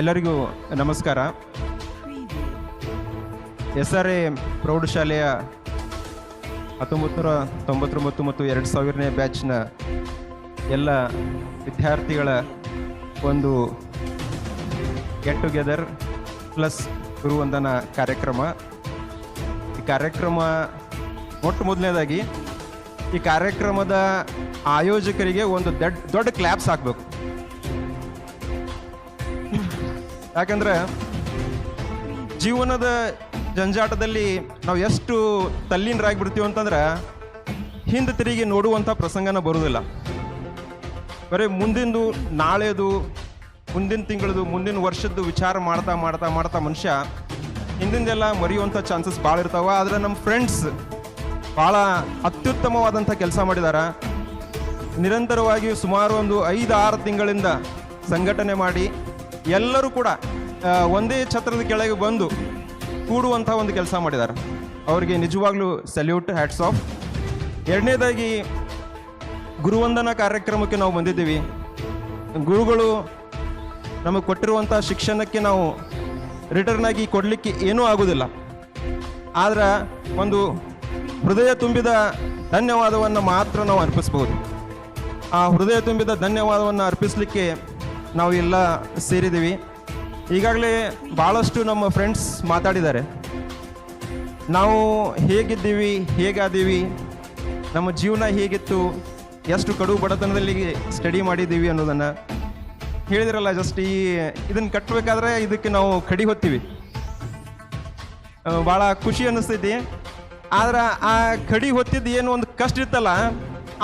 ಎಲ್ಲರಿಗೂ ನಮಸ್ಕಾರ. S R A ಪ್ರೌಢಶಾಲೆಯ ಹತ್ತೊಂಬತ್ತು ನೂರ ತೊಂಬತ್ತೊಂಬತ್ತು ಮತ್ತು ಎರಡು ಸಾವಿರನೇ ಬ್ಯಾಚ್ನ ಎಲ್ಲ ವಿದ್ಯಾರ್ಥಿಗಳ ಒಂದು ಗೆಟ್ ಟುಗೆದರ್ ಪ್ಲಸ್ ಗುರುವಂದನ ಕಾರ್ಯಕ್ರಮ. ಈ ಕಾರ್ಯಕ್ರಮ ಮೊಟ್ಟ ಮೊದಲನೇದಾಗಿ ಈ ಕಾರ್ಯಕ್ರಮದ ಆಯೋಜಕರಿಗೆ ಒಂದು ದೊಡ್ಡ ದೊಡ್ಡ ಕ್ಲ್ಯಾಪ್ಸ್ ಹಾಕಬೇಕು. ಯಾಕಂದ್ರೆ ಜೀವನದ ಜಂಜಾಟದಲ್ಲಿ ನಾವು ಎಷ್ಟು ತಲ್ಲೀನರಾಗ್ಬಿಡ್ತೀವಿ ಅಂತಂದ್ರೆ ಹಿಂದೆ ತಿರುಗಿ ನೋಡುವಂಥ ಪ್ರಸಂಗನ ಬರುವುದಿಲ್ಲ. ಬರೀ ಮುಂದಿಂದು ನಾಳೆದು, ಮುಂದಿನ ತಿಂಗಳದು, ಮುಂದಿನ ವರ್ಷದ್ದು ವಿಚಾರ ಮಾಡ್ತಾ ಮಾಡ್ತಾ ಮಾಡ್ತಾ ಮನುಷ್ಯ ಹಿಂದಿಂದೆಲ್ಲ ಮರೆಯುವಂಥ ಚಾನ್ಸಸ್ ಭಾಳ ಇರ್ತಾವ. ಆದರೆ ನಮ್ಮ ಫ್ರೆಂಡ್ಸ್ ಭಾಳ ಅತ್ಯುತ್ತಮವಾದಂಥ ಕೆಲಸ ಮಾಡಿದಾರ. ನಿರಂತರವಾಗಿ ಸುಮಾರು ಒಂದು ಐದು ಆರು ತಿಂಗಳಿಂದ ಸಂಘಟನೆ ಮಾಡಿ ಎಲ್ಲರೂ ಕೂಡ ಒಂದೇ ಛತ್ರದ ಕೆಳಗೆ ಬಂದು ಕೂಡುವಂಥ ಒಂದು ಕೆಲಸ ಮಾಡಿದ್ದಾರೆ. ಅವರಿಗೆ ನಿಜವಾಗ್ಲೂ ಸಲ್ಯೂಟ್ ಹ್ಯಾಟ್ಸ್ ಆಫ್ ಎರಡನೇದಾಗಿ, ಗುರುವಂದನಾ ಕಾರ್ಯಕ್ರಮಕ್ಕೆ ನಾವು ಬಂದಿದ್ದೀವಿ. ಗುರುಗಳು ನಮಗೆ ಕೊಟ್ಟಿರುವಂಥ ಶಿಕ್ಷಣಕ್ಕೆ ನಾವು ರಿಟರ್ನ್ ಆಗಿ ಕೊಡಲಿಕ್ಕೆ ಏನೂ ಆಗೋದಿಲ್ಲ. ಆದರೆ ಒಂದು ಹೃದಯ ತುಂಬಿದ ಧನ್ಯವಾದವನ್ನು ಮಾತ್ರ ನಾವು ಅರ್ಪಿಸ್ಬೋದು. ಆ ಹೃದಯ ತುಂಬಿದ ಧನ್ಯವಾದವನ್ನು ಅರ್ಪಿಸಲಿಕ್ಕೆ ನಾವು ಎಲ್ಲ ಸೇರಿದ್ದೀವಿ. ಈಗಾಗಲೇ ಭಾಳಷ್ಟು ನಮ್ಮ ಫ್ರೆಂಡ್ಸ್ ಮಾತಾಡಿದ್ದಾರೆ. ನಾವು ಹೇಗಿದ್ದೀವಿ, ಹೇಗಾದೀವಿ, ನಮ್ಮ ಜೀವನ ಹೇಗಿತ್ತು, ಎಷ್ಟು ಕಡು ಬಡತನದಲ್ಲಿ ಸ್ಟಡಿ ಮಾಡಿದ್ದೀವಿ ಅನ್ನೋದನ್ನು ಹೇಳಿದಿರಲ್ಲ ಜಸ್ಟ್ ಈ ಇದನ್ನು ಕಟ್ಟಬೇಕಾದ್ರೆ ಇದಕ್ಕೆ ನಾವು ಕಡಿ ಹೊತ್ತೀವಿ. ಭಾಳ ಖುಷಿ ಅನ್ನಿಸ್ತೈತಿ. ಆದ್ರೆ ಆ ಕಡಿ ಹೊತ್ತಿದ್ದು ಏನು ಒಂದು ಕಷ್ಟ ಇತ್ತಲ್ಲ,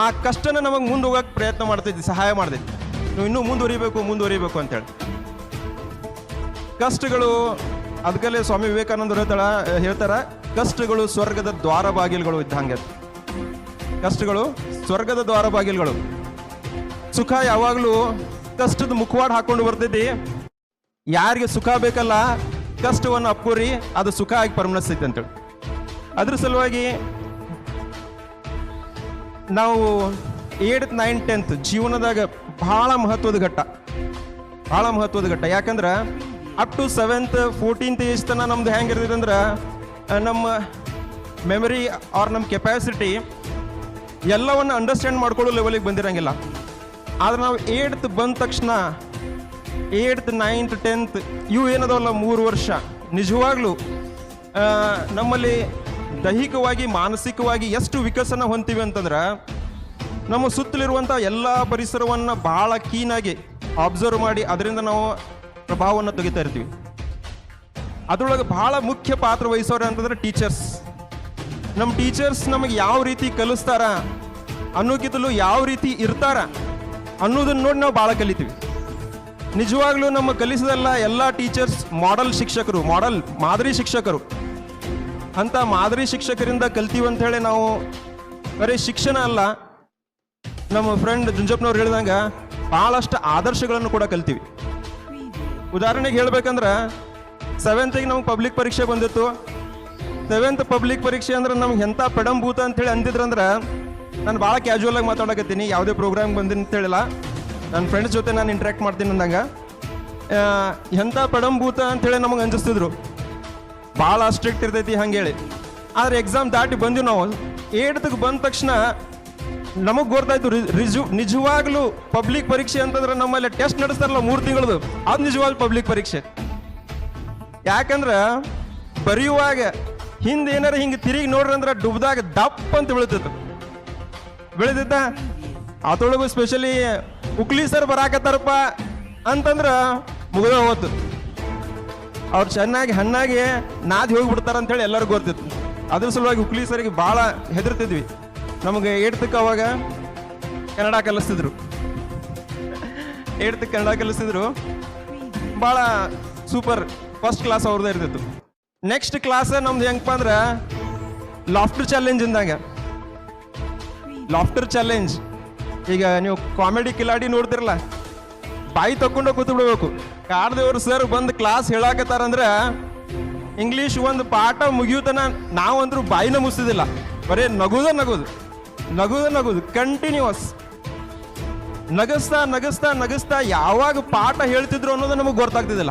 ಆ ಕಷ್ಟನ ನಮಗೆ ಮುಂದೆ ಹೋಗಕ್ಕೆ ಪ್ರಯತ್ನ ಮಾಡ್ತೈತಿ, ಸಹಾಯ ಮಾಡ್ತೈತಿ. ನೀವು ಇನ್ನೂ ಮುಂದುವರಿಬೇಕು ಮುಂದುವರಿಬೇಕು ಅಂತೇಳಿ ಕಷ್ಟಗಳು ಅದಕ್ಕಲ್ಲೇ ಸ್ವಾಮಿ ವಿವೇಕಾನಂದರು ಹೇಳ್ತಾಳ ಹೇಳ್ತಾರ, ಕಷ್ಟಗಳು ಸ್ವರ್ಗದ ದ್ವಾರ ಬಾಗಿಲುಗಳು ಇದ್ದಂಗೆ ಕಷ್ಟಗಳು ಸ್ವರ್ಗದ ದ್ವಾರ ಬಾಗಿಲುಗಳು. ಸುಖ ಯಾವಾಗಲೂ ಕಷ್ಟದ ಮುಖವಾಡ ಹಾಕೊಂಡು ಬರ್ತೈತಿ. ಯಾರಿಗೆ ಸುಖ ಬೇಕಲ್ಲ, ಕಷ್ಟವನ್ನು ಅಪ್ಪುರಿ ಅದು ಸುಖ ಆಗಿ ಪರಿಣಮಿಸ್ತೈತಿ ಅಂತೇಳಿ ಅದ್ರ ಸಲುವಾಗಿ ನಾವು ಏಟ್, ನೈನ್, ಟೆಂತ್ ಜೀವನದಾಗ ಬಹಳ ಮಹತ್ವದ ಘಟ್ಟ. ಬಹಳ ಮಹತ್ವದ ಘಟ್ಟ. ಯಾಕಂದ್ರೆ up to seventh fourteenth age ತನಕ ನಮ್ದು ಹೆಂಗೆ ಅಂದ್ರೆ ನಮ್ಮ ಮೆಮರಿ ಆರ್ ನಮ್ಮ ಕೆಪಾಸಿಟಿ ಎಲ್ಲವನ್ನು ಅಂಡರ್ಸ್ಟ್ಯಾಂಡ್ ಮಾಡ್ಕೊಳ್ಳೋ ಲೆವೆಲಿಗೆ ಬಂದಿರಂಗಿಲ್ಲ. ಆದ್ರೆ ನಾವು ಏಟ್ತ್ ಬಂದ ತಕ್ಷಣ ಏಟ್ತ್ ನೈನ್ತ್ ಟೆಂತ್ ಇವು ಏನದವಲ್ಲ, ಮೂರು ವರ್ಷ. ನಿಜವಾಗ್ಲೂ ನಮ್ಮಲ್ಲಿ ದೈಹಿಕವಾಗಿ, ಮಾನಸಿಕವಾಗಿ ಎಷ್ಟು ವಿಕಸನ ಹೊಂತೀವಿ ಅಂತಂದ್ರೆ ನಮ್ಮ ಸುತ್ತಲಿರುವಂಥ ಎಲ್ಲ ಪರಿಸರವನ್ನು ಭಾಳ ಕ್ಲೀನಾಗಿ ಅಬ್ಸರ್ವ್ ಮಾಡಿ ಅದರಿಂದ ನಾವು ಪ್ರಭಾವವನ್ನು ತೆಗಿತಾ ಇರ್ತೀವಿ. ಅದರೊಳಗೆ ಭಾಳ ಮುಖ್ಯ ಪಾತ್ರ ವಹಿಸೋರು ಅಂತಂದ್ರೆ ಟೀಚರ್ಸ್ ನಮ್ಮ ಟೀಚರ್ಸ್ ನಮಗೆ ಯಾವ ರೀತಿ ಕಲಿಸ್ತಾರ, ಅನ್ನೋಕ್ಕಿಂತಲೂ ಯಾವ ರೀತಿ ಇರ್ತಾರ ಅನ್ನೋದನ್ನ ನೋಡಿ ನಾವು ಭಾಳ ಕಲಿತೀವಿ. ನಿಜವಾಗ್ಲೂ ನಮ್ಮ ಕಲಿಸಿದೆಲ್ಲ ಎಲ್ಲ ಟೀಚರ್ಸ್ ಮಾಡಲ್ ಶಿಕ್ಷಕರು ಮಾಡಲ್ ಮಾದರಿ ಶಿಕ್ಷಕರು. ಅಂತ ಮಾದರಿ ಶಿಕ್ಷಕರಿಂದ ಕಲ್ತೀವಿ ಅಂತ ಹೇಳಿ ನಾವು ಬರೀ ಶಿಕ್ಷಣ ಅಲ್ಲ ನಮ್ಮ ಫ್ರೆಂಡ್ ಜುಂಜಪ್ಪನವ್ರು ಹೇಳಿದಂಗ ಭಾಳಷ್ಟು ಆದರ್ಶಗಳನ್ನು ಕೂಡ ಕಲ್ತೀವಿ. ಉದಾಹರಣೆಗೆ ಹೇಳ್ಬೇಕಂದ್ರೆ ಸೆವೆಂತಿಗೆ ನಮ್ಗೆ ಪಬ್ಲಿಕ್ ಪರೀಕ್ಷೆ ಬಂದಿತ್ತು. ಸೆವೆಂತ್ ಪಬ್ಲಿಕ್ ಪರೀಕ್ಷೆ ಅಂದ್ರೆ ನಮ್ಗೆ ಎಂಥ ಅಂತ ಅಂತೇಳಿ ಅಂದಿದ್ರಂದ್ರೆ, ನಾನು ಭಾಳ ಕ್ಯಾಶುವಲ್ ಆಗಿ ಮಾತಾಡಕತ್ತೀನಿ, ಯಾವುದೇ ಪ್ರೋಗ್ರಾಮ್ ಬಂದಿನಿ ಅಂತ ಹೇಳಿಲ್ಲ ನನ್ನ ಫ್ರೆಂಡ್ಸ್ ಜೊತೆ ನಾನು ಇಂಟ್ರ್ಯಾಕ್ಟ್ ಮಾಡ್ತೀನಿ ಅಂದಂಗ. ಎಂಥ ಪೆಡಂಭೂತ ಅಂತೇಳಿ ನಮಗೆ ಅಂಜಿಸ್ತಿದ್ರು. ಭಾಳ ಸ್ಟ್ರಿಕ್ಟ್ ಇರ್ತೈತಿ ಹಂಗೇಳಿ. ಆದ್ರೆ ಎಕ್ಸಾಮ್ ದಾಟಿ ಬಂದಿವಿ ನಾವು. ಏಡ್ತಕ್ಕೆ ಬಂದ ತಕ್ಷಣ ನಮಗೆ ಗೊತ್ತಾಯ್ತು ರಿಜು ನಿಜವಾಗ್ಲೂ ಪಬ್ಲಿಕ್ ಪರೀಕ್ಷೆ ಅಂತಂದ್ರೆ ನಮ್ಮಲ್ಲಿ ಟೆಸ್ಟ್ ನಡೆಸ್ತಾರಲ್ಲ ಮೂರು ತಿಂಗಳದು. ಅದು ನಿಜವಾಗ್ಲೂ ಪಬ್ಲಿಕ್ ಪರೀಕ್ಷೆ. ಯಾಕಂದ್ರೆ ಬರೆಯುವಾಗ ಹಿಂದೆ ಏನಾರ ಹಿಂಗೆ ತಿರುಗಿ ನೋಡ್ರಿ ಅಂದ್ರೆ ಡುಬ್ದಾಗ ದಪ್ಪ ಅಂತ ಬೀಳ್ತಿತ್ತು ಬೆಳೆದಿದ್ದ ಅದೊಳಗು ಸ್ಪೆಷಲಿ ಉಕ್ಲಿ ಸರ್ ಬರಾಕತ್ತಾರಪ್ಪ ಅಂತಂದ್ರೆ ಮುಗಿದ ಹೋತು. ಅವ್ರು ಚೆನ್ನಾಗಿ ಹಣ್ಣಾಗಿ ನಾದಿ ಹೋಗ್ಬಿಡ್ತಾರ ಅಂತೇಳಿ ಎಲ್ಲರಿಗೂ ಗೊತ್ತಿತ್ತು. ಅದ್ರ ಸಲುವಾಗಿ ಉಕ್ಲಿ ಸರಿಗೆ ಭಾಳ ಹೆದರ್ತಿದ್ವಿ. ನಮಗೆ ಏಡ್ತಕ್ಕೆ ಅವಾಗ ಕನ್ನಡ ಕಲಿಸ್ತಿದ್ರು. ಏಡ್ತಕ್ಕೆ ಕನ್ನಡ ಕಲಿಸ್ತಿದ್ರು. ಭಾಳ ಸೂಪರ್ ಫಸ್ಟ್ ಕ್ಲಾಸ್ ಅವ್ರದ್ದು ಇರ್ತಿತ್ತು. ನೆಕ್ಸ್ಟ್ ಕ್ಲಾಸ್ ನಮ್ದು ಹೆಂಗಪ್ಪ ಅಂದ್ರೆ ಲಾಫ್ಟರ್ ಚಾಲೆಂಜ್ ಇಂದಾಗ. ಲಾಫ್ಟರ್ ಚಾಲೆಂಜ್ ಈಗ ನೀವು ಕಾಮಿಡಿ ಕಿಲಾಡಿ ನೋಡ್ತಿರಲ್ಲ, ಬಾಯಿ ತಕೊಂಡು ಕೂತು ಬಿಡ್ಬೇಕು ಕಾಡ್ದೇವ್ರು ಸರ್ ಬಂದು ಕ್ಲಾಸ್ ಹೇಳಾಕತ್ತಾರಂದ್ರೆ ಇಂಗ್ಲೀಷ್ ಒಂದು ಪಾಠ ಮುಗಿಯುತನ ನಾವಂದ್ರೂ ಬಾಯಿನ ಮುಗಿಸಿದಿಲ್ಲ ಬರೀ ನಗುದ ನಗುದು. ನಗುದ ನಗುದು ಕಂಟಿನ್ಯೂಸ್ ನಗಸ್ತಾ ನಗಸ್ತಾ ನಗಸ್ತಾ ಯಾವಾಗ ಪಾಠ ಹೇಳ್ತಿದ್ರು ಅನ್ನೋದು ನಮಗೆ ಗೊತ್ತಾಗ್ತಿದ್ದಿಲ್ಲ.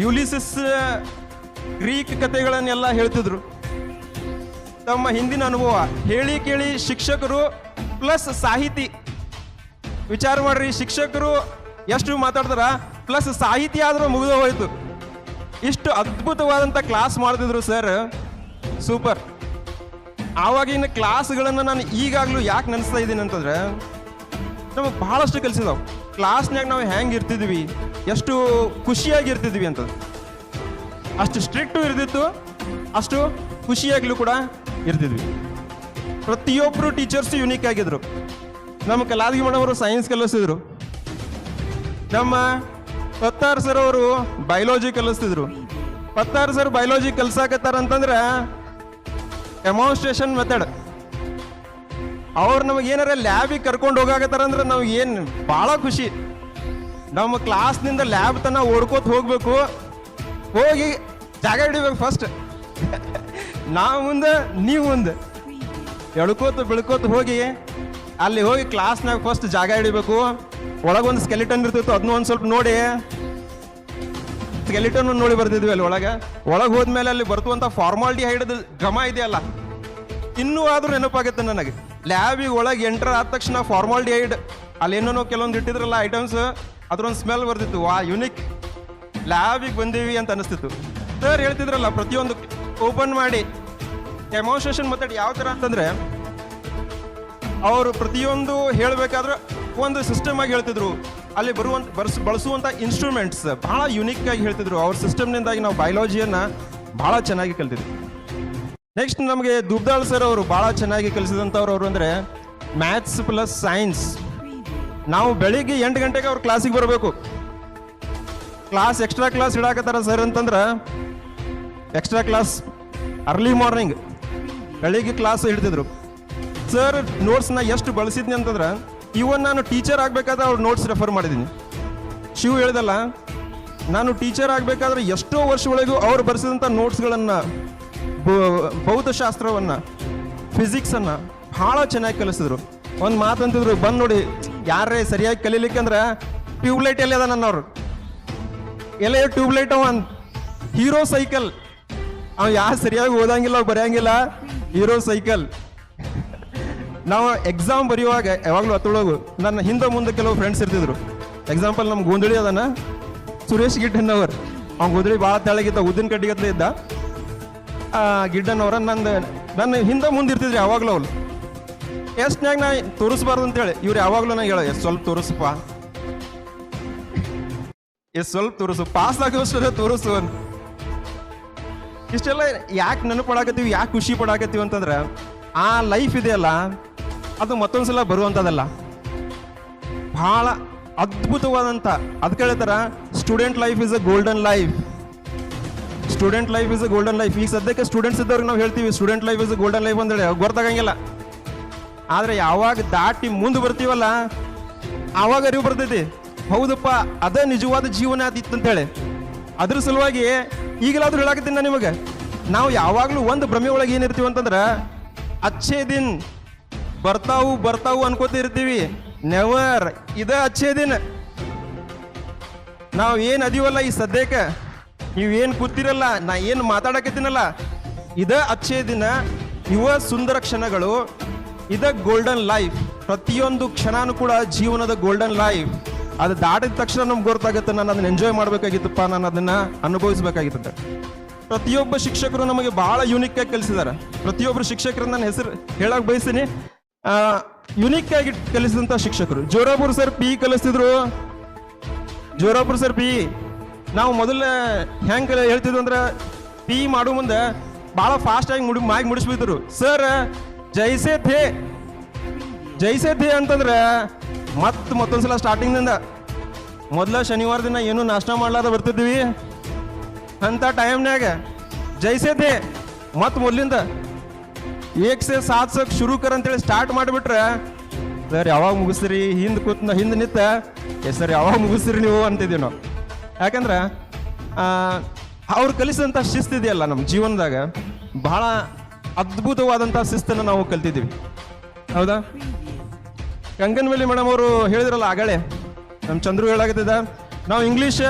ಯುಲಿಸಿಸ್ ಗ್ರೀಕ್ ಕಥೆಗಳನ್ನೆಲ್ಲ ಹೇಳ್ತಿದ್ರು. ತಮ್ಮ ಹಿಂದಿನ ಅನುಭವ, ಹೇಳಿ ಕೇಳಿ ಶಿಕ್ಷಕರು ಪ್ಲಸ್ ಸಾಹಿತಿ. ವಿಚಾರ ಮಾಡ್ರಿ, ಶಿಕ್ಷಕರು ಎಷ್ಟು ಮಾತಾಡ್ತಾರ? ಪ್ಲಸ್ ಸಾಹಿತಿ ಆದ್ರೂ ಮುಗಿದು ಹೋಯ್ತು. ಇಷ್ಟು ಅದ್ಭುತವಾದಂಥ ಕ್ಲಾಸ್ ಮಾಡ್ತಿದ್ರು ಸರ್ ಸೂಪರ್ ಆವಾಗಿನ ಕ್ಲಾಸ್ಗಳನ್ನು ನಾನು ಈಗಾಗಲೂ ಯಾಕೆ ನೆನೆಸ್ತಾ ಇದ್ದೀನಿ ಅಂತಂದ್ರೆ, ನಮಗೆ ಬಹಳಷ್ಟು ಕಲಿಸಿದಾವೆ. ಕ್ಲಾಸ್ನಾಗ ನಾವು ಹೆಂಗೆ ಇರ್ತಿದ್ವಿ, ಎಷ್ಟು ಖುಷಿಯಾಗಿ ಇರ್ತಿದ್ವಿ ಅಂತ. ಅಷ್ಟು ಸ್ಟ್ರಿಕ್ಟು ಇರ್ತಿತ್ತು ಅಷ್ಟು ಖುಷಿಯಾಗಲೂ ಕೂಡ ಇರ್ತಿದ್ವಿ. ಪ್ರತಿಯೊಬ್ಬರು ಟೀಚರ್ಸು ಯುನೀಕ್ ಆಗಿದ್ರು. ನಮ್ಮ ಕಲಾದಗಿ ಮೇಡಮ್ ಸೈನ್ಸ್ ಕಲಿಸಿದ್ರು ನಮ್ಮ ಪತ್ತಾರ್ ಸರ್ ಅವರು ಬಯಾಲಜಿ ಕಲಿಸ್ತಿದ್ರು. ಪತ್ತಾರ್ ಸರ್ ಬಯಾಲಜಿ ಕಲ್ಸಾಕತ್ತಾರ ಅಂತಂದ್ರೆ ಡೆಮಾನ್ಸ್ಟ್ರೇಷನ್ ಮೆಥಡ್ ಅವ್ರು ನಮಗೆ ಏನಾರ ಲ್ಯಾಬಿಗೆ ಕರ್ಕೊಂಡು ಹೋಗಾಕತ್ತಾರ ಅಂದ್ರೆ ನಮ್ಗೆ ಏನು ಭಾಳ ಖುಷಿ. ನಮ್ಮ ಕ್ಲಾಸ್ನಿಂದ ಲ್ಯಾಬ್ ತನ ಓಡ್ಕೋತ ಹೋಗ್ಬೇಕು. ಹೋಗಿ ಜಾಗ ಹಿಡಿಬೇಕು ಫಸ್ಟ್ ನಾ ಮುಂದೆ, ನೀವು ಮುಂದೆ. ಎಳ್ಕೋತ, ಬೆಳ್ಕೋತ ಹೋಗಿ. ಅಲ್ಲಿ ಹೋಗಿ ಕ್ಲಾಸ್ನಾಗ ಫಸ್ಟ್ ಜಾಗ ಹಿಡಿಬೇಕು. ಒಳಗೊಂದು ಸ್ಕೆಲಿಟನ್ ಇರ್ತಿತ್ತು ಅದನ್ನ ಒಂದು ಸ್ವಲ್ಪ ನೋಡಿ. ಸ್ಕೆಲಿಟನ್ ನೋಡಿ ಬರ್ತಿದ್ವಿ ಅಲ್ಲಿ ಒಳಗೆ. ಒಳಗೆ ಹೋದ್ಮೇಲೆ ಅಲ್ಲಿ ಬರ್ತುವಂತ ಫಾರ್ಮಾಲಿಟಿ ಹೈಡದ ಘಮ ಇದೆಯಲ್ಲ, ಇನ್ನೂ ಆದ್ರೂ ನೆನಪಾಗುತ್ತೆ ನನಗೆ. ಲ್ಯಾಬಿಗೆ ಒಳಗೆ ಎಂಟರ್ ಆದ ತಕ್ಷಣ ಫಾರ್ಮಾಲಿಟಿ ಹೈಡ್ ಏನೇನೋ ಕೆಲವೊಂದು ಇಟ್ಟಿದ್ರಲ್ಲ ಐಟಮ್ಸ್ ಅದ್ರೊಂದು ಸ್ಮೆಲ್ ಬರ್ತಿತ್ತು. ವಾ ಯುನಿಕ್ ಲ್ಯಾಬಿಗೆ ಬಂದೀವಿ ಅಂತ ಅನಿಸ್ತಿತ್ತು. ಸರ್ ಹೇಳ್ತಿದ್ರಲ್ಲ, ಪ್ರತಿಯೊಂದು ಓಪನ್ ಮಾಡಿ. ಡೆಮಾನ್ಸ್ಟ್ರೇಷನ್ ಮೆಥಡ್ ಯಾವ ಥರ ಅಂತಂದ್ರೆ, ಅವರು ಪ್ರತಿಯೊಂದು ಹೇಳಬೇಕಾದ್ರೆ ಒಂದು ಸಿಸ್ಟಮ್ ಆಗಿ ಹೇಳ್ತಿದ್ರು. ಅಲ್ಲಿ ಬರುವಂತ ಬರ್ಸ್ ಬಳಸುವಂಥ ಇನ್ಸ್ಟ್ರೂಮೆಂಟ್ಸ್ ಭಾಳ ಯುನಿಕ್ ಆಗಿ ಹೇಳ್ತಿದ್ರು. ಅವ್ರ ಸಿಸ್ಟಮ್ನಿಂದಾಗಿ ನಾವು ಬಯಾಲಜಿಯನ್ನ ಭಾಳ ಚೆನ್ನಾಗಿ ಕಲ್ತಿದ್ವಿ. ನೆಕ್ಸ್ಟ್ ನಮಗೆ ದುಬ್ದಾಳ್ ಸರ್ ಅವರು ಭಾಳ ಚೆನ್ನಾಗಿ ಕಲಿಸಿದಂಥವ್ರು ಅವರು ಅಂದರೆ ಮ್ಯಾಥ್ಸ್ ಪ್ಲಸ್ ಸೈನ್ಸ್ ನಾವು ಬೆಳಿಗ್ಗೆ ಎಂಟು ಗಂಟೆಗೆ ಅವ್ರ ಕ್ಲಾಸಿಗೆ ಬರಬೇಕು. ಕ್ಲಾಸ್ ಎಕ್ಸ್ಟ್ರಾ ಕ್ಲಾಸ್ ಇಡಾಕತ್ತಾರ ಸರ್ ಅಂತಂದ್ರೆ ಎಕ್ಸ್ಟ್ರಾ ಕ್ಲಾಸ್ ಅರ್ಲಿ ಮಾರ್ನಿಂಗ್ ಬೆಳಿಗ್ಗೆ ಕ್ಲಾಸ್ ಹಿಡ್ತಿದ್ರು. ಸರ್ ನೋಟ್ಸ್ನ ಎಷ್ಟು ಬಳಸಿದ್ನಿ ಅಂತಂದ್ರೆ ಇವನ್ ನಾನು ಟೀಚರ್ ಆಗಬೇಕಾದ್ರೆ ಅವ್ರ ನೋಟ್ಸ್ ರೆಫರ್ ಮಾಡಿದ್ದೀನಿ ಶಿವ ಹೇಳ್ದಲ್ಲ, ನಾನು ಟೀಚರ್ ಆಗಬೇಕಾದ್ರೆ ಎಷ್ಟೋ ವರ್ಷಗಳಿಗೂ ಅವ್ರು ಬರೆಸಿದಂಥ ನೋಟ್ಸ್ಗಳನ್ನು ಭೌತಶಾಸ್ತ್ರವನ್ನು ಫಿಸಿಕ್ಸನ್ನು ಭಾಳ ಚೆನ್ನಾಗಿ ಕಲಿಸಿದ್ರು. ಒಂದು ಮಾತಂತಿದ್ರು, ಬಂದು ನೋಡಿ ಯಾರೇ ಸರಿಯಾಗಿ ಕಲೀಲಿಕ್ಕೆ ಅಂದ್ರೆ ಟ್ಯೂಬ್ಲೈಟ್ ಎಲ್ಲಿ ಅದ ನನ್ನವ್ರು? ಎಲ್ಲ ಟ್ಯೂಬ್ಲೈಟ್ ಅವ? Hero cycle. ಅವ ಯಾರು ಸರಿಯಾಗಿ ಓದಂಗಿಲ್ಲ, ಬರೆಯಂಗಿಲ್ಲ, ಹೀರೋ ಸೈಕಲ್. ನಾವು ಎಕ್ಸಾಮ್ ಬರೆಯುವಾಗ ಯಾವಾಗಲೂ ಹತ್ತೊಳಗು ನನ್ನ ಹಿಂದೆ ಮುಂದೆ ಕೆಲವು ಫ್ರೆಂಡ್ಸ್ ಇರ್ತಿದ್ರು. ಎಕ್ಸಾಂಪಲ್ ನಮ್ಮ ಗೋಂದಳಿ ಅದನ. ಸುರೇಶ್ ಗಿಡ್ಡನವರ್. ಅವ್ನ ಗೋಂದಳಿ ಭಾಳ ತೆಳಗಿದ್ದ ಉದ್ದಿನ ಕಡ್ಡಿಗತ್ಲೆ ಇದ್ದ. ಆ ಗಿಡ್ಡನ್ನವರ ನಂದು, ನನ್ನ ಹಿಂದೆ ಮುಂದೆ ಇರ್ತಿದ್ರು ಯಾವಾಗಲೂ ಅವ್ರು. ಎಷ್ಟನ್ಯಾಗ ನಾ ತೋರಿಸ್ಬಾರ್ದು ಅಂತೇಳಿ. ಇವ್ರು ಯಾವಾಗಲೂ ನಾ ಹೇಳೋ ಎಷ್ಟು ಸ್ವಲ್ಪ ತೋರಿಸಪ್ಪ ಎಷ್ಟು ಸ್ವಲ್ಪ ತೋರಿಸು ಪಾಸ್ ಆಗೋಷ್ಟು ತೋರಿಸು ಅಂತ ಇಷ್ಟೆಲ್ಲ ಯಾಕೆ ನೆನಪಡಾಕತ್ತೀವಿ ಯಾಕೆ ಖುಷಿ ಪಡಾಕತ್ತೀವಿ ಅಂತಂದ್ರೆ, ಆ ಲೈಫ್ ಇದೆಯಲ್ಲ ಅದು ಮತ್ತೊಂದ್ಸಲ ಬರುವಂಥದ್ದಲ್ಲ ಬಹಳ ಅದ್ಭುತವಾದಂಥ ಅದು ಹೇಳ್ತಾರ student life is a golden life student life is a golden life ಈಗ ಸದ್ಯಕ್ಕೆ ಸ್ಟೂಡೆಂಟ್ಸ್ ಇದ್ದವ್ರಿಗೆ ನಾವು ಹೇಳ್ತೀವಿ student life is a golden life ಅಂತೇಳಿ ಗೊತ್ತಾಗಂಗಿಲ್ಲ. ಆದರೆ ಯಾವಾಗ ದಾಟಿ ಮುಂದೆ ಬರ್ತೀವಲ್ಲ, ಆವಾಗ ಅರಿವು ಬರ್ತೈತಿ. ಹೌದಪ್ಪ, ಅದೇ ನಿಜವಾದ ಜೀವನ ಆದಿತ್ತು ಅಂತೇಳಿ ಅದ್ರ ಸಲುವಾಗಿ ಈಗಲಾದ್ರೂ ಹೇಳಾಕತ್ತೀನಿ ನಾನು ನಿಮಗೆ. ನಾವು ಯಾವಾಗಲೂ ಒಂದು ಭ್ರಮೆ ಒಳಗೆ ಏನಿರ್ತೀವಿ ಅಂತಂದ್ರೆ ಅಚ್ಚೇ ದಿನ್ ಬರ್ತಾವು ಬರ್ತಾವು ಅನ್ಕೋತಿರ್ತೀವಿ. ನೆವರ್ ಇದ ಅಚ್ಚೇ ದಿನ. ನಾವು ಏನು ಅದೀವಲ್ಲ ಈ ಸದ್ಯಕ್ಕೆ? ನೀವೇನು ಕೂತಿರಲ್ಲ, ನಾ ಏನು ಮಾತಾಡಕತ್ತೀನಲ್ಲ? ಇದ ಅಚ್ಚೇ ದಿನ, ಯುವ ಸುಂದರ ಕ್ಷಣಗಳು, ಇದ ಗೋಲ್ಡನ್ ಲೈಫ್ ಪ್ರತಿಯೊಂದು ಕ್ಷಣನೂ ಕೂಡ ಜೀವನದ ಗೋಲ್ಡನ್ ಲೈಫ್ ಅದು ದಾಟಿದ ತಕ್ಷಣ ನಮ್ಗೆ ಗೊತ್ತಾಗುತ್ತೆ, ನಾನು ಅದನ್ನ ಎಂಜಾಯ್ ಮಾಡಬೇಕಾಗಿತ್ತಪ್ಪ, ನಾನು ಅದನ್ನ ಅನುಭವಿಸ್ಬೇಕಾಗಿತ್ತು ಪ್ರತಿಯೊಬ್ಬ ಶಿಕ್ಷಕರು ನಮಗೆ ಬಹಳ ಯೂನಿಕ್ ಆಗಿ ಕಲಿಸಿದ್ದಾರೆ ಪ್ರತಿಯೊಬ್ಬರು ಶಿಕ್ಷಕರ ನನ್ನ ಹೆಸರು ಹೇಳಕ್ಕೆ ಬಯಸ್ತೀನಿ. ಯುನಿಕ್ ಆಗಿ ಕಲಿಸಿದಂಥ ಶಿಕ್ಷಕರು. ಜೋರಾಪುರ್ ಸರ್ ಪಿ ಕಲಿಸ್ತಿದ್ರು. ಜೋರಾಪುರ್ ಸರ್ ಪಿ ನಾವು ಮೊದಲ ಹೆಂಗೆ ಹೇಳ್ತಿದ್ವಿ ಅಂದ್ರೆ ಪಿ ಮಾಡೋ ಮುಂದೆ ಭಾಳ ಫಾಸ್ಟಾಗಿ ಮುಡಿ ಮಾಗಿ ಮುಡಿಸ್ಬಿದ್ರು ಸರ್ ಜೈಸೆ ಥೇ ಜೈಸೆ ಥೇ ಅಂತಂದ್ರೆ ಮತ್ತೆ ಮತ್ತೊಂದ್ಸಲ ಸ್ಟಾರ್ಟಿಂಗ್ನಿಂದ ಮೊದಲ ಶನಿವಾರ ದಿನ ಏನು ನಾಷ್ಟ ಮಾಡ್ಲಾರ್ದ ಬರ್ತಿದ್ವಿ. ಅಂತ ಟೈಮ್ನಾಗ ಜೈಸೆ ಥೇ ಮತ್ತೆ ಮೊದಲಿಂದ ಏಕ್ ಸೇ ಸಾತ್ ಸಕ್ ಶುರು ಕರ ಅಂತೇಳಿ ಸ್ಟಾರ್ಟ್ ಮಾಡಿಬಿಟ್ರೆ, ಸರ್ ಯಾವಾಗ ಮುಗಿಸ್ರಿ? ಹಿಂದೆ ಕೂತ್ ಹಿಂದೆ ನಿಂತ, ಏ ಸರ್ ಯಾವಾಗ ಮುಗಿಸ್ರಿ ನೀವು ಅಂತಿದ್ದೀವಿ ನಾವು. ಯಾಕಂದ್ರೆ ಅವ್ರು ಕಲಿಸಿದಂಥ ಶಿಸ್ತಿದೆಯಲ್ಲ ನಮ್ಮ ಜೀವನದಾಗ, ಬಹಳ ಅದ್ಭುತವಾದಂಥ ಶಿಸ್ತನ್ನು ನಾವು ಕಲ್ತಿದ್ದೀವಿ. ಹೌದಾ? ಕಂಗನವಲ್ಲಿ ಮೇಡಮ್ ಅವರು ಹೇಳಿದ್ರಲ್ಲ ಆಗಲೇ ನಮ್ಮ ಚಂದ್ರು ಹೇಳಾಗತ್ತಿದ ನಾವು ಇಂಗ್ಲೀಷ್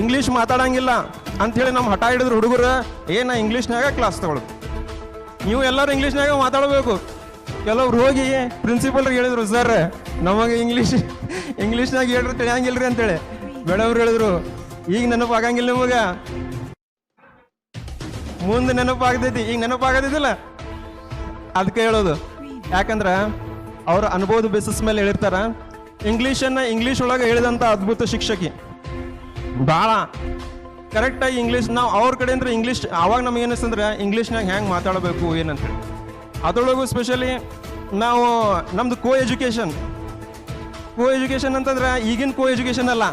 ಇಂಗ್ಲೀಷ್ ಮಾತಾಡಂಗಿಲ್ಲ ಅಂಥೇಳಿ ನಮ್ಮ ಹಠ ಹಿಡಿದ್ರು ಹುಡುಗರು ಏ ನಾ ಇಂಗ್ಲೀಷ್ನಾಗ ಕ್ಲಾಸ್ ತಗೊಳ್ಳೋದು ನೀವು ಎಲ್ಲರೂ ಇಂಗ್ಲೀಷ್ನಾಗ ಮಾತಾಡಬೇಕು. ಕೆಲವ್ರು ಹೋಗಿ ಪ್ರಿನ್ಸಿಪಲ್ರಿಗೆ ಹೇಳಿದ್ರು ಸರ್ ನಮಗೆ ಇಂಗ್ಲೀಷ್ ಇಂಗ್ಲೀಷ್ನಾಗ ಹೇಳ್ರಿ, ತಿಳಿಯಂಗಿಲ್ರಿ ಅಂತೇಳಿ. ಬೇಡವ್ರು ಹೇಳಿದ್ರು, ಈಗ ನೆನಪಾಗಂಗಿಲ್ಲ ನಿಮಗ. ಮುಂದೆ ನೆನಪು ಆಗ್ತೈತಿ ಈಗ ನೆನಪು ಆಗದಿಲ್ಲ ಅದಕ್ಕೆ ಹೇಳೋದು. ಯಾಕಂದ್ರೆ, ಅವ್ರ ಅನುಭವದ ಬೇಸಿಸ್ ಮೇಲೆ ಹೇಳಿರ್ತಾರ ಇಂಗ್ಲೀಷನ್ನ ಇಂಗ್ಲೀಷ್ ಒಳಗೆ ಹೇಳಿದಂಥ ಅದ್ಭುತ ಶಿಕ್ಷಕಿ. ಭಾಳ ಕರೆಕ್ಟಾಗಿ ಇಂಗ್ಲೀಷ್ ನಾವು ಅವ್ರ ಕಡೆಯಿಂದ ಇಂಗ್ಲೀಷ್ ಆವಾಗ ನಮ್ಗೆ ಏನಿಸ್ತಂದ್ರೆ ಇಂಗ್ಲೀಷ್ನಾಗ ಹೆಂಗೆ ಮಾತಾಡಬೇಕು ಏನಂತೇಳಿ ಅದರೊಳಗೂ ಸ್ಪೆಷಲಿ ನಾವು ನಮ್ಮದು ಕೋ ಎಜುಕೇಷನ್ ಕೋ ಎಜುಕೇಷನ್ ಅಂತಂದ್ರೆ ಈಗಿನ ಕೋ ಎಜುಕೇಷನ್ ಅಲ್ಲ.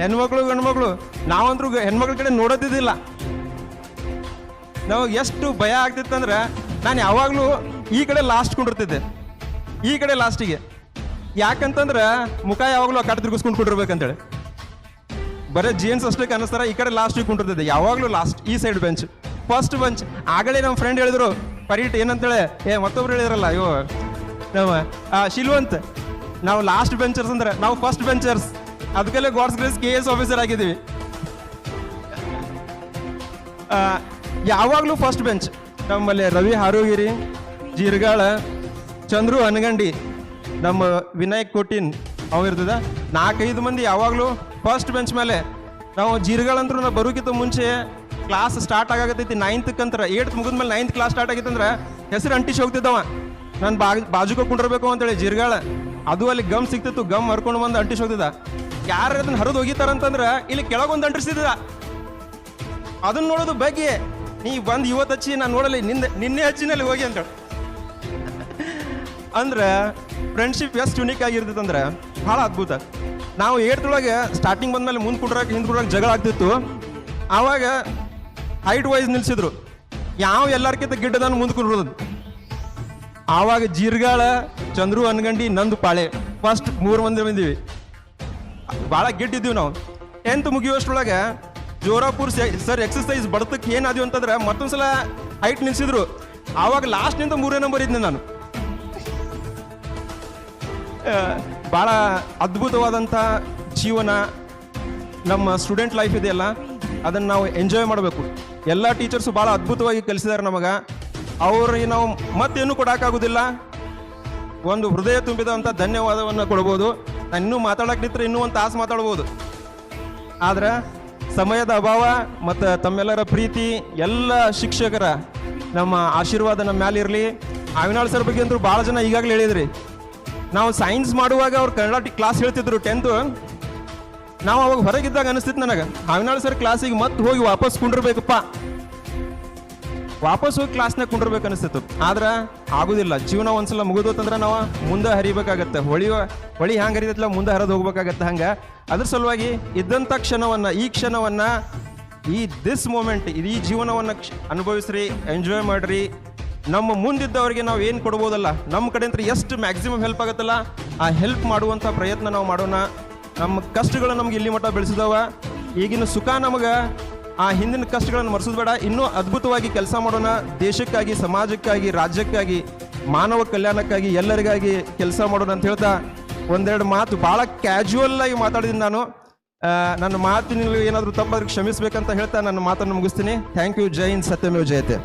ಹೆಣ್ಮಕ್ಳು, ಗಂಡ್ಮಕ್ಳು, ನಾವಂತರೂ ಹೆಣ್ಮಕ್ಳ ಕಡೆ ನೋಡೋದಿದ್ದಿಲ್ಲ. ನಾವು ಎಷ್ಟು ಭಯ ಆಗ್ತಿತ್ತಂದ್ರೆ ನಾನು ಯಾವಾಗಲೂ ಈ ಕಡೆ ಲಾಸ್ಟ್ ಕುಂಡಿರ್ತಿದ್ದೆ. ಈ ಕಡೆ ಲಾಸ್ಟಿಗೆ ಯಾಕಂತಂದ್ರೆ ಮುಖ ಯಾವಾಗಲೂ ಆ ಕಡೆ ತಿರ್ಗಿಸ್ಕೊಂಡು ಕುಂಡಿರ್ಬೇಕಂತೇಳಿ. ಬರೀ ಜೀನ್ಸ್ ಅಷ್ಟೇ ಅನ್ನಿಸ್ತಾರ ಈ ಕಡೆ ಲಾಸ್ಟಿಗೆ ಕುಂಡಿರ್ತಿದ್ದೆ ಯಾವಾಗಲೂ ಲಾಸ್ಟ್ ಈ ಸೈಡ್ ಬೆಂಚ್ ಫಸ್ಟ್ ಬೆಂಚ್ ಆಗಲೇ ನಮ್ಮ ಫ್ರೆಂಡ್ ಹೇಳಿದ್ರು, ಪರೀಟ್, ಏನಂತೇಳಿ? ಏ, ಮತ್ತೊಬ್ರು ಹೇಳಿದ್ರಲ್ಲ, ಅಯ್ಯೋ, ನಮ್ಮ ಶಿಲ್ವಂತ್. ನಾವು ಲಾಸ್ಟ್ ಬೆಂಚರ್ಸ್ ಅಂದ್ರೆ, ನಾವು ಫಸ್ಟ್ ಬೆಂಚರ್ಸ್ ಅದಕ್ಕೆಲ್ಲ God's grace K S officer ಆಗಿದ್ದೀವಿ. ಯಾವಾಗಲೂ ಫಸ್ಟ್ ಬೆಂಚ್ ನಮ್ಮಲ್ಲಿ ರವಿ ಹಾರೋಗಿರಿ, ಜೀರ್ಗಾಳ, ಚಂದ್ರು ಅನಗಂಡಿ ನಮ್ಮ ವಿನಾಯಕ್ ಕೋಟಿನ್ ಅವ ಇರ್ತದ ನಾಲ್ಕೈದು ಮಂದಿ ಯಾವಾಗಲೂ ಫಸ್ಟ್ ಬೆಂಚ್ ಮೇಲೆ. ನಾವು ಜೀರ್ಗಳಂದ್ರೂ ನಾವು ಬರೋಕ್ಕಿಂತ ಮುಂಚೆ ಕ್ಲಾಸ್ ಸ್ಟಾರ್ಟ್ ಆಗತೈತಿ ನೈನ್ತ್ಕಂತ್ರ ಮುಗಿದ ಮುಗಿದ್ಮೇಲೆ ನೈನ್ತ್ ಕ್ಲಾಸ್ ಸ್ಟಾರ್ಟ್ ಆಗಿತ್ತಂದ್ರೆ ಹೆಸರು ಅಂಟಿಸಿ ಹೋಗ್ತಿದ್ದವ. ನಾನು ಬಾ ಬಾಜುಕ ಕುಂಡಿರ್ಬೇಕು ಅಂತೇಳಿ ಜೀರ್ಗಾಳ ಅದು ಅಲ್ಲಿ ಗಮ್ ಸಿಕ್ತಿತ್ತು ಗಮ್ ಹರ್ಕೊಂಡು ಬಂದು ಅಂಟಿಸಿ ಹೋಗ್ತಿದ್ದ. ಯಾರು ಅದನ್ನ ಹರಿದು ಹೋಗಿತಾರಂತಂದ್ರೆ ಇಲ್ಲಿ ಕೆಳಗೊಂದು ಅಂಟಿಸ್ತಿದ್ದ ಅದನ್ನ ನೋಡೋದು ಬಗ್ಗೆ, ನೀ ಬಂದು ಇವತ್ತು ಹಚ್ಚಿ, ನಾನು ನೋಡಲಿ ನಿಂದೆ, ನಿನ್ನೆ ಹಚ್ಚಿನಲ್ಲಿ ಹೋಗಿ ಅಂತೇಳಿ. ಅಂದ್ರೆ ಫ್ರೆಂಡ್ಶಿಪ್ ಎಷ್ಟು ಯುನೀಕ್ ಆಗಿರ್ತೈತೆ ಅಂದ್ರೆ ಭಾಳ ಅದ್ಭುತ. ನಾವು ಏಟ್ದೊಳಗೆ ಸ್ಟಾರ್ಟಿಂಗ್ ಬಂದಮೇಲೆ ಮುಂದೆ ಕುಡ್ರಾಗ ಹಿಂದೆ ಕುಡ್ರಾಗ ಜಗಳ ಆಗ್ತಿತ್ತು. ಆವಾಗ ಹೈಟ್ ವೈಸ್ ನಿಲ್ಸಿದ್ರು. ಯಾವ ಎಲ್ಲರ್ಕಿಂತ ಗಿಡ್ಡದನ್ನು ಮುಂದೆ ಕುಂಡ್ರೋದು ಆವಾಗ ಜೀರ್ಗಾಳ, ಚಂದ್ರು, ಅನ್ಗಂಡಿ, ನಂದು, ಪಾಳೆ. ಫಸ್ಟ್ ಮೂರು ಮಂದಿ ಬಂದೀವಿ. ಭಾಳ ಗಿಟ್ಟಿದ್ದೀವಿ ನಾವು. ಟೆಂತ್ ಮುಗಿಯುವಷ್ಟ್ರೊಳಗೆ ಜೋರಾಪುರ್ ಸರ್ ಎಕ್ಸಸೈಸ್ ಬಡತಕ್ಕೆ ಏನಾದ್ವಿ ಅಂತಂದ್ರೆ ಮತ್ತೊಂದ್ಸಲ ಹೈಟ್ ನಿಲ್ಸಿದ್ರು. ಆವಾಗ ಲಾಸ್ಟ್ನಿಂದ ಮೂರೇ ನಂಬರ್ ಇದ್ದೆ ನಾನು. ಭಾಳ ಅದ್ಭುತವಾದಂಥ ಜೀವನ ನಮ್ಮ ಸ್ಟೂಡೆಂಟ್ ಲೈಫ್ ಇದೆಯಲ್ಲ ಅದನ್ನು ನಾವು ಎಂಜಾಯ್ ಮಾಡಬೇಕು. ಎಲ್ಲ ಟೀಚರ್ಸು ಭಾಳ ಅದ್ಭುತವಾಗಿ ಕಲಿಸಿದ್ದಾರೆ ನಮಗೆ. ಅವ್ರಿಗೆ ನಾವು ಮತ್ತೇನು ಕೊಡೋಕ್ಕಾಗೋದಿಲ್ಲ. ಒಂದು ಹೃದಯ ತುಂಬಿದಂಥ ಧನ್ಯವಾದವನ್ನು ಕೊಡ್ಬೋದು. ನಾನು ಇನ್ನೂ ಮಾತಾಡಕ್ಕೆ ನಿಂತರೆ ಇನ್ನೂ ಒಂದು ತಾಸು ಮಾತಾಡ್ಬೋದು. ಆದರೆ ಸಮಯದ ಅಭಾವ ಮತ್ತು ತಮ್ಮೆಲ್ಲರ ಪ್ರೀತಿ, ಎಲ್ಲ ಶಿಕ್ಷಕರ ನಮ್ಮ ಆಶೀರ್ವಾದ ನಮ್ಮ ಮ್ಯಾಲೆ ಇರಲಿ. ಅವಿನಾಳ್ ಸರ್ ಬಗ್ಗೆ ಅಂತೂ ಭಾಳ ಜನ ಈಗಾಗಲೇ ಹೇಳಿದ್ರಿ. ನಾವು ಸೈನ್ಸ್ ಮಾಡುವಾಗ ಅವ್ರು ಕನ್ನಡ ಕ್ಲಾಸ್ ಹೇಳ್ತಿದ್ರು ಟೆಂತ್ ನಾವು ಅವಾಗ ಹೊರಗಿದ್ದಾಗ ಅನಿಸ್ತಿತ್ತು ನನಗೆ ಹಾವಿನಾಳು ಸರ್ ಕ್ಲಾಸಿಗೆ ಮತ್ತೆ ಹೋಗಿ ವಾಪಸ್ ಕುಂಡಿರ್ಬೇಕಪ್ಪ. ವಾಪಸ್ ಹೋಗಿ ಕ್ಲಾಸ್ನಾಗ ಕುಂಡಿರ್ಬೇಕು ಅನಿಸ್ತಿತ್ತು. ಆದ್ರೆ ಆಗುದಿಲ್ಲ, ಜೀವನ ಒಂದ್ಸಲ ಮುಗಿದೋತಂದ್ರೆ ನಾವು ಮುಂದೆ ಹರಿಬೇಕಾಗತ್ತೆ. ಹೊಳಿ ಹೊಳಿ ಹ್ಯಾಂಗೆ ಹರಿದೈತಲ್ಲ ಮುಂದೆ ಹರಿದು ಹೋಗ್ಬೇಕಾಗತ್ತೆ ಹಂಗೆ. ಅದ್ರ ಸಲುವಾಗಿ ಇದ್ದಂಥ ಕ್ಷಣವನ್ನು, ಈ ಕ್ಷಣವನ್ನು, ಈ ದಿಸ್ ಮೂಮೆಂಟ್ ಈ ಜೀವನವನ್ನು ಅನುಭವಿಸ್ರಿ ಎಂಜಾಯ್ ಮಾಡ್ರಿ. ನಮ್ಮ ಮುಂದಿದ್ದವರಿಗೆ ನಾವು ಏನು ಕೊಡ್ಬೋದಲ್ಲ? ನಮ್ಮ ಕಡೆಯಿಂದ ಎಷ್ಟು ಮ್ಯಾಕ್ಸಿಮಮ್ ಹೆಲ್ಪ್ ಆಗುತ್ತಲ್ಲ? ಆ ಹೆಲ್ಪ್ ಮಾಡುವಂಥ ಪ್ರಯತ್ನ ನಾವು ಮಾಡೋಣ. ನಮ್ಮ ಕಷ್ಟಗಳು ನಮ್ಗೆ ಇಲ್ಲಿ ಮಟ್ಟ ಬೆಳೆಸಿದವ. ಈಗಿನ ಸುಖ ನಮಗೆ, ಆ ಹಿಂದಿನ ಕಷ್ಟಗಳನ್ನು ಮರೆಸೋದು ಇನ್ನೂ ಅದ್ಭುತವಾಗಿ ಕೆಲಸ ಮಾಡೋಣ. ದೇಶಕ್ಕಾಗಿ, ಸಮಾಜಕ್ಕಾಗಿ, ರಾಜ್ಯಕ್ಕಾಗಿ, ಮಾನವ ಕಲ್ಯಾಣಕ್ಕಾಗಿ ಎಲ್ಲರಿಗಾಗಿ ಕೆಲಸ ಮಾಡೋಣ ಅಂತ ಹೇಳ್ತಾ ಒಂದೆರಡು ಮಾತು. ಭಾಳ ಕ್ಯಾಜುವಲ್ ಆಗಿ ಮಾತಾಡಿದ್ದೀನಿ ನಾನು. ನನ್ನ ಮಾತಿನಲ್ಲಿ ಏನಾದರೂ ತಪ್ಪಾದ್ರೆ ಕ್ಷಮಿಸಬೇಕಂತ ಹೇಳ್ತಾ ನನ್ನ ಮಾತನ್ನು ಮುಗಿಸ್ತೀನಿ. ಥ್ಯಾಂಕ್ ಯು ಜೈ ಸತ್ಯಮೇವ ಸತ್ಯಮೇವ್ ಜಯತೆ.